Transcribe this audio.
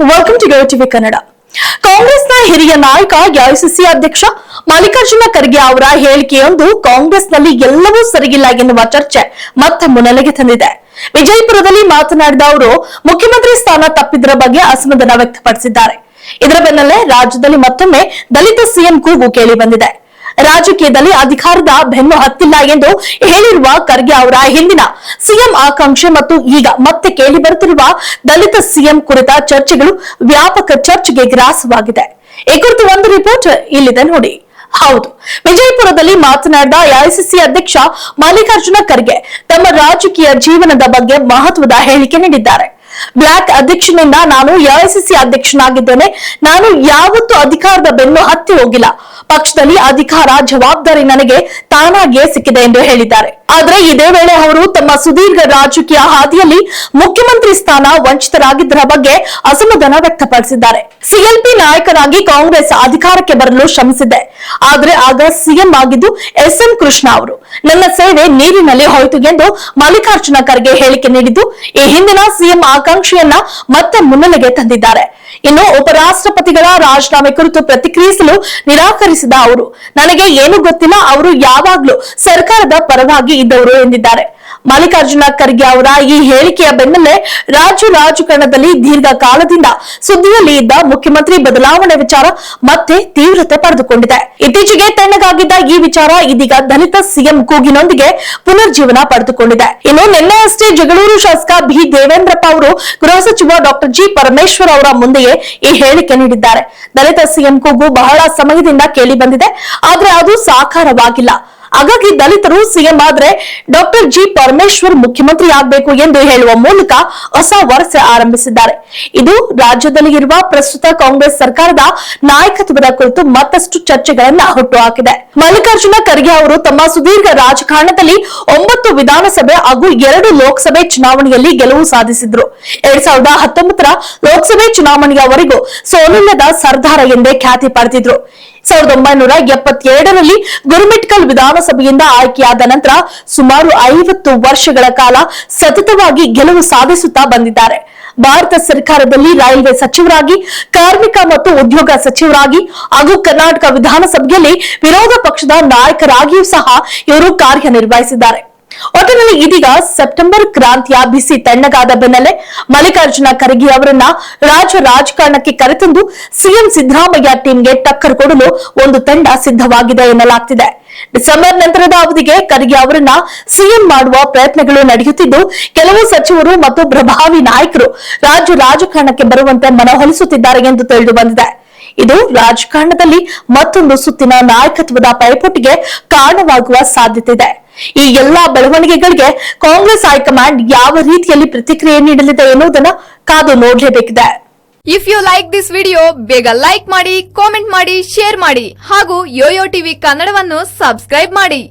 Welcome to TV Kannada ಕಾಂಗ್ರೆಸ್ನ ಹಿರಿಯ ನಾಯಕ, ಎಐಸಿಸಿ ಅಧ್ಯಕ್ಷ ಮಲ್ಲಿಕಾರ್ಜುನ ಖರ್ಗೆ ಅವರ ಹೇಳಿಕೆಯೊಂದು ಕಾಂಗ್ರೆಸ್ನಲ್ಲಿ ಎಲ್ಲವೂ ಸರಿಯಿಲ್ಲ ಎನ್ನುವ ಚರ್ಚೆ ಮತ್ತೆ ಮುನ್ನೆಲೆಗೆ ತಂದಿದೆ. ವಿಜಯಪುರದಲ್ಲಿ ಮಾತನಾಡಿದ ಅವರು, ಮುಖ್ಯಮಂತ್ರಿ ಸ್ಥಾನ ತಪ್ಪಿದ್ರ ಬಗ್ಗೆ ಅಸಮಾಧಾನ ವ್ಯಕ್ತಪಡಿಸಿದ್ದಾರೆ. ಇದರ ಬೆನ್ನಲ್ಲೇ ರಾಜ್ಯದಲ್ಲಿ ಮತ್ತೊಮ್ಮೆ ದಲಿತ ಸಿಎಂ ಕೂಗು ಕೇಳಿ ಬಂದಿದೆ. ರಾಜಕೀಯದಲ್ಲಿ ಅಧಿಕಾರದ ಬೆನ್ನು ಹತ್ತಿಲ್ಲ ಎಂದು ಹೇಳಿರುವ ಖರ್ಗೆ ಅವರ ಹಿಂದಿನ ಸಿಎಂ ಆಕಾಂಕ್ಷೆ ಮತ್ತು ಈಗ ಮತ್ತೆ ಕೇಳಿ ಬರುತ್ತಿರುವ ದಲಿತ ಸಿಎಂ ಕುರಿತ ಚರ್ಚೆಗಳು ವ್ಯಾಪಕ ಚರ್ಚೆಗೆ ಗ್ರಾಸವಾಗಿದೆ. ಈ ಕುರಿತು ಒಂದು ರಿಪೋರ್ಟ್ ಇಲ್ಲಿದೆ ನೋಡಿ. ಹೌದು, ವಿಜಯಪುರದಲ್ಲಿ ಮಾತನಾಡಿದ ಎಐಸಿಸಿ ಅಧ್ಯಕ್ಷ ಮಲ್ಲಿಕಾರ್ಜುನ ಖರ್ಗೆ ತಮ್ಮ ರಾಜಕೀಯ ಜೀವನದ ಬಗ್ಗೆ ಮಹತ್ವದ ಹೇಳಿಕೆ ನೀಡಿದ್ದಾರೆ. ಬ್ಲಾಕ್ ಅಧ್ಯಕ್ಷನಿಂದ ನಾನು ಎಐಸಿಸಿ ಅಧ್ಯಕ್ಷನಾಗಿದ್ದೇನೆ. ನಾನು ಯಾವತ್ತೂ ಅಧಿಕಾರದ ಬೆನ್ನು ಹತ್ತಿ ಹೋಗಿಲ್ಲ. ಪಕ್ಷದಲ್ಲಿ ಅಧಿಕಾರ, ಜವಾಬ್ದಾರಿ ನನಗೆ ತಾನಾಗಿಯೇ ಸಿಕ್ಕಿದೆ ಎಂದು ಹೇಳಿದ್ದಾರೆ. ಆದ್ರೆ ಇದೇ ವೇಳೆ ಅವರು ತಮ್ಮ ಸುದೀರ್ಘ ರಾಜಕೀಯ ಹಾದಿಯಲ್ಲಿ ಮುಖ್ಯಮಂತ್ರಿ ಸ್ಥಾನ ವಂಚಿತರಾಗಿದ್ದರ ಬಗ್ಗೆ ಅಸಮಾಧಾನ ವ್ಯಕ್ತಪಡಿಸಿದ್ದಾರೆ. ಸಿಎಲ್ಪಿ ನಾಯಕರಾಗಿ ಕಾಂಗ್ರೆಸ್ ಅಧಿಕಾರಕ್ಕೆ ಬರಲು ಶ್ರಮಿಸಿದೆ ಆದ್ರೆ ಆಗ ಸಿಎಂ ಆಗಿದ್ದು ಎಸ್ ಎಂ ಕೃಷ್ಣ ಅವರು. ನನ್ನ ಸೇವೆ ನೀರಿನಲ್ಲಿ ಹೋಯಿತು ಎಂದು ಮಲ್ಲಿಕಾರ್ಜುನ ಖರ್ಗೆ ಹೇಳಿಕೆ ನೀಡಿದ್ದು, ಈ ಹಿಂದಿನ ಸಿಎಂ ಆಕಾಂಕ್ಷೆಯನ್ನ ಮತ್ತೆ ಮುನ್ನೆಲೆಗೆ ತಂದಿದ್ದಾರೆ. ಇನ್ನು ಉಪರಾಷ್ಟ್ರಪತಿಗಳ ರಾಜೀನಾಮೆ ಕುರಿತು ಪ್ರತಿಕ್ರಿಯಿಸಲು ನಿರಾಕರಿಸಿದ ಅವರು, ನನಗೆ ಏನು ಗೊತ್ತಿಲ್ಲ, ಅವರು ಯಾವಾಗ್ಲೂ ಸರ್ಕಾರದ ಪರವಾಗಿ ಇದ್ದವರು ಎಂದಿದ್ದಾರೆ. ಮಲ್ಲಿಕಾರ್ಜುನ ಖರ್ಗೆ ಅವರ ಈ ಹೇಳಿಕೆಯ ಬೆನ್ನಲ್ಲೇ ರಾಜ್ಯ ರಾಜಕಾರಣದಲ್ಲಿ ದೀರ್ಘಕಾಲದಿಂದ ಸುದ್ದಿಯಲ್ಲಿ ಇದ್ದ ಮುಖ್ಯಮಂತ್ರಿ ಬದಲಾವಣೆ ವಿಚಾರ ಮತ್ತೆ ತೀವ್ರತೆ ಪಡೆದುಕೊಂಡಿದೆ. ಇತ್ತೀಚೆಗೆ ತಣ್ಣಗಾಗಿದ್ದ ಈ ವಿಚಾರ ಇದೀಗ ದಲಿತ ಸಿಎಂ ಕೂಗಿನೊಂದಿಗೆ ಪುನರ್ಜೀವನ ಪಡೆದುಕೊಂಡಿದೆ. ಇನ್ನು ನಿನ್ನೆಯಷ್ಟೇ ಜಗಳೂರು ಶಾಸಕ ಬಿ ದೇವೇಂದ್ರಪ್ಪ ಅವರು ಗೃಹ ಸಚಿವ ಡಾಕ್ಟರ್ ಜಿ ಪರಮೇಶ್ವರ್ ಅವರ ಮುಂದೆಯೇ ಈ ಹೇಳಿಕೆ ನೀಡಿದ್ದಾರೆ. ದಲಿತ ಸಿಎಂ ಕೂಗು ಬಹಳ ಸಮಯದಿಂದ ಕೇಳಿ ಬಂದಿದೆ. ಆದ್ರೆ ಅದು ಸಾಕಾರವಾಗಿಲ್ಲ. ಹಾಗಾಗಿ ದಲಿತರು ಸಿಎಂ ಆದ್ರೆ ಡಾಕ್ಟರ್ ಜಿ ಪರಮೇಶ್ವರ್ ಮುಖ್ಯಮಂತ್ರಿ ಆಗಬೇಕು ಎಂದು ಹೇಳುವ ಮೂಲಕ ಹೊಸ ವರ್ಷ ಆರಂಭಿಸಿದ್ದಾರೆ. ಇದು ರಾಜ್ಯದಲ್ಲಿ ಇರುವ ಪ್ರಸ್ತುತ ಕಾಂಗ್ರೆಸ್ ಸರ್ಕಾರದ ನಾಯಕತ್ವದ ಕುರಿತು ಮತ್ತಷ್ಟು ಚರ್ಚೆಗಳನ್ನ ಹುಟ್ಟುಹಾಕಿದೆ. ಮಲ್ಲಿಕಾರ್ಜುನ ಖರ್ಗೆ ಅವರು ತಮ್ಮ ಸುದೀರ್ಘ ರಾಜಕಾರಣದಲ್ಲಿ ಒಂಬತ್ತು ವಿಧಾನಸಭೆ ಹಾಗೂ ಎರಡು ಲೋಕಸಭೆ ಚುನಾವಣೆಯಲ್ಲಿ ಗೆಲುವು ಸಾಧಿಸಿದ್ರು. ಎರಡ್ ಸಾವಿರದ ಹತ್ತೊಂಬತ್ತರ ಲೋಕಸಭೆ ಚುನಾವಣೆಯವರೆಗೂ ಸೋಲಿಲ್ಲದ ಸರ್ದಾರ ಎಂದೇ ಖ್ಯಾತಿ ಪಡೆದಿದ್ರು. ಸಾವಿರದ ಒಂಬೈನೂರ ಎಪ್ಪತ್ತೆರಡರಲ್ಲಿ ಗುರುಮಿಟ್ಕಲ್ ವಿಧಾನಸಭೆಯಿಂದ ಆಯ್ಕೆಯಾದ ನಂತರ ಸುಮಾರು ಐವತ್ತು ವರ್ಷಗಳ ಕಾಲ ಸತತವಾಗಿ ಗೆಲುವು ಸಾಧಿಸುತ್ತಾ ಬಂದಿದ್ದಾರೆ. ಭಾರತ ಸರ್ಕಾರದಲ್ಲಿ ರೈಲ್ವೆ ಸಚಿವರಾಗಿ, ಕಾರ್ಮಿಕ ಮತ್ತು ಉದ್ಯೋಗ ಸಚಿವರಾಗಿ ಹಾಗೂ ಕರ್ನಾಟಕ ವಿಧಾನಸಭೆಯಲ್ಲಿ ವಿರೋಧ ಪಕ್ಷದ ನಾಯಕರಾಗಿಯೂ ಸಹ ಇವರು ಕಾರ್ಯನಿರ್ವಹಿಸಿದ್ದಾರೆ. ಒಟ್ಟಿನಲ್ಲಿ ಇದೀಗ ಸೆಪ್ಟೆಂಬರ್ ಕ್ರಾಂತಿಯ ಬಿಸಿ ತಣ್ಣಗಾದ ಬೆನ್ನಲ್ಲೇ ಮಲ್ಲಿಕಾರ್ಜುನ ಖರ್ಗೆ ಅವರನ್ನ ರಾಜ್ಯ ರಾಜಕಾರಣಕ್ಕೆ ಕರೆತಂದು ಸಿಎಂ ಸಿದ್ದರಾಮಯ್ಯ ಟೀಮ್ಗೆ ಟಕ್ಕರ್ ಕೊಡಲು ಒಂದು ತಂಡ ಸಿದ್ಧವಾಗಿದೆ ಎನ್ನಲಾಗ್ತಿದೆ. ಡಿಸೆಂಬರ್ ನಂತರದ ಅವಧಿಗೆ ಖರ್ಗೆ ಅವರನ್ನ ಸಿಎಂ ಮಾಡುವ ಪ್ರಯತ್ನಗಳು ನಡೆಯುತ್ತಿದ್ದು, ಕೆಲವು ಸಚಿವರು ಮತ್ತು ಪ್ರಭಾವಿ ನಾಯಕರು ರಾಜ್ಯ ರಾಜಕಾರಣಕ್ಕೆ ಬರುವಂತೆ ಮನವೊಲಿಸುತ್ತಿದ್ದಾರೆ ಎಂದು ತಿಳಿದು ಬಂದಿದೆ. ಇದು ರಾಜಕಾರಣದಲ್ಲಿ ಮತ್ತೊಂದು ಸುತ್ತಿನ ನಾಯಕತ್ವದ ಪೈಪೋಟಿಗೆ ಕಾರಣವಾಗುವ ಸಾಧ್ಯತೆ ಇದೆ. ಈ ಎಲ್ಲಾ ಬೆಳವಣಿಗೆಗಳಿಗೆ ಕಾಂಗ್ರೆಸ್ ಹೈಕಮಾಂಡ್ ಯಾವ ರೀತಿಯಲ್ಲಿ ಪ್ರತಿಕ್ರಿಯೆ ನೀಡಲಿದೆ ಎನ್ನುವುದನ್ನ ಕಾದು ನೋಡಲೇಬೇಕಿದೆ. If you like this video ಬೇಗ ಲೈಕ್ ಮಾಡಿ ಕಾಮೆಂಟ್ ಮಾಡಿ ಶೇರ್ ಮಾಡಿ ಹಾಗೂ ಯೋಯೋ ಟಿವಿ ಕನ್ನಡವನ್ನು ಸಬ್ಸ್ಕ್ರೈಬ್ ಮಾಡಿ.